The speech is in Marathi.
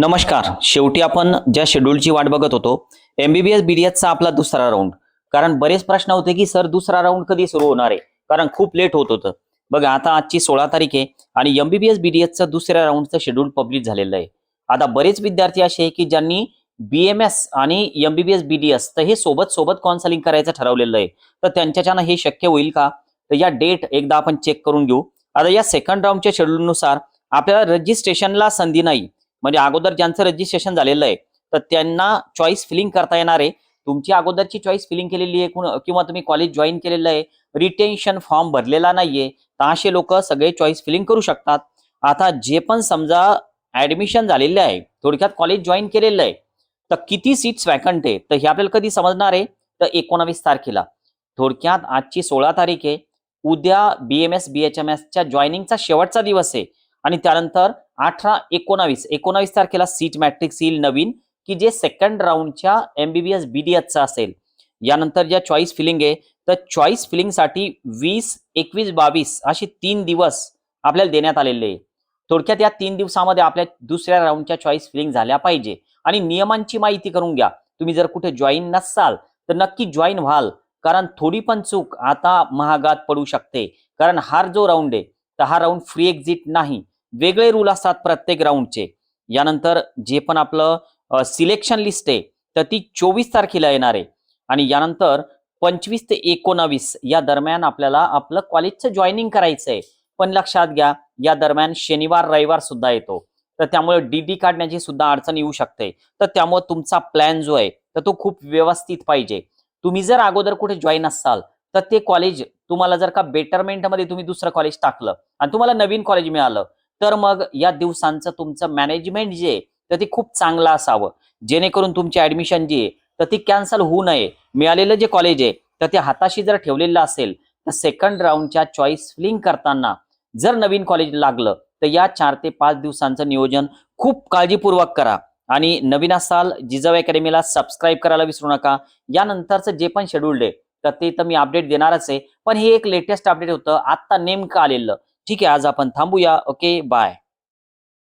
नमस्कार. शेवटी आपण ज्या शेड्यूलची वाट बघत होतो एमबीबीएस बीडीएसचा आपला दुसरा राऊंड कारण बरेच प्रश्न होते की सर दुसरा राऊंड कधी सुरू होणार आहे? कारण खूप लेट होत होतं. बघा आता आजची सोळा तारीख आहे आणि एमबीबीएस बीडीएसचं दुसऱ्या राऊंडचं शेड्यूल पब्लिश झालेलं आहे. आता बरेच विद्यार्थी असे आहे की ज्यांनी बीएमएस आणि एमबीबीएस बीडीएस तर हे सोबत सोबत काउन्सिलिंग करायचं ठरवलेलं आहे. तर त्यांच्याच्यानं हे शक्य होईल का? तर या डेट एकदा आपण चेक करून घेऊ. आता या सेकंड राऊंडच्या शेड्यूलनुसार आपल्याला रजिस्ट्रेशनला संधी नाही. म्हणजे अगोदर ज्यांचं रजिस्ट्रेशन झालेलं आहे तर त्यांना चॉईस फिलिंग करता येणार आहे. तुमची अगोदरची चॉईस फिलिंग केलेली आहे किंवा तुम्ही कॉलेज जॉईन केलेलं आहे रिटेन्शन फॉर्म भरलेला नाहीये तर असे लोक सगळे चॉईस फिलिंग करू शकतात. आता जे पण समजा ऍडमिशन झालेले आहे थोडक्यात कॉलेज जॉईन केलेलं आहे तर किती सीट्स वॅकंट आहे तर हे आपल्याला कधी समजणार आहे? तर एकोणावीस तारखेला. थोडक्यात आजची सोळा तारीख आहे उद्या बीएमएस एसच्या जॉईनिंगचा शेवटचा दिवस आहे. आणि त्यानंतर अठरा एकोणावीस एकोणावीस तारखेला सीट मॅट्रिक्स येईल नवीन की जे सेकंड राऊंडच्या एमबीबीएस बीडीएसचा असेल. यानंतर ज्या चॉईस फिलिंग आहे तर चॉईस फिलिंगसाठी वीस एकवीस बावीस असे तीन दिवस आपल्याला देण्यात आलेले आहे थोडक्यात या तीन दिवसामध्ये आपल्या दुसऱ्या राऊंडच्या चॉईस फिलिंग झाल्या पाहिजे. आणि नियमांची माहिती करून घ्या. तुम्ही जर कुठे जॉईन नसाल तर नक्की जॉईन व्हाल. कारण थोडी पण चूक आता महागात पडू शकते. कारण हार जो राऊंड आहे तर हा राऊंड फ्री एक्झिट नाही. वेगळे रूल असतात प्रत्येक राऊंडचे यानंतर जे पण आपलं सिलेक्शन लिस्ट आहे तर ती चोवीस तारखेला येणार आहे. आणि यानंतर पंचवीस ते एकोणावीस या दरम्यान आपल्याला आपलं कॉलेजचं जॉईनिंग करायचं आहे पण लक्षात घ्या या दरम्यान शनिवार रविवार सुद्धा येतो. तर त्यामुळे डीडी काढण्याची सुद्धा अडचण येऊ शकते. तर त्यामुळे तुमचा प्लॅन जो आहे तर तो खूप व्यवस्थित पाहिजे. तुम्ही जर अगोदर कुठे जॉईन असाल तर ते कॉलेज तुम्हाला जर का बेटरमेंटमध्ये तुम्ही दुसरं कॉलेज टाकलं आणि तुम्हाला नवीन कॉलेज मिळालं तर मग या दिवसांचं तुमचं मॅनेजमेंट जे आहे तर ते खूप चांगलं असावं. जेणेकरून तुमची ऍडमिशन जी आहे तर ती कॅन्सल होऊ नये. मिळालेलं जे कॉलेज आहे तर ते हाताशी जर ठेवलेलं असेल तर सेकंड राऊंडच्या चॉईस फिलिंग करताना जर नवीन कॉलेज लागलं तर या चार ते पाच दिवसांचं नियोजन खूप काळजीपूर्वक करा. आणि नवीन असाल जिजाऊ अकॅडमीला सबस्क्राईब करायला विसरू नका. यानंतरचं जे पण शेड्यूल्ड आहे तर ते तर मी अपडेट देणारच आहे. पण हे एक लेटेस्ट अपडेट होतं. आत्ता नेमकं आलेलं. ठीक आहे आज आपण थांबूया. Okay bye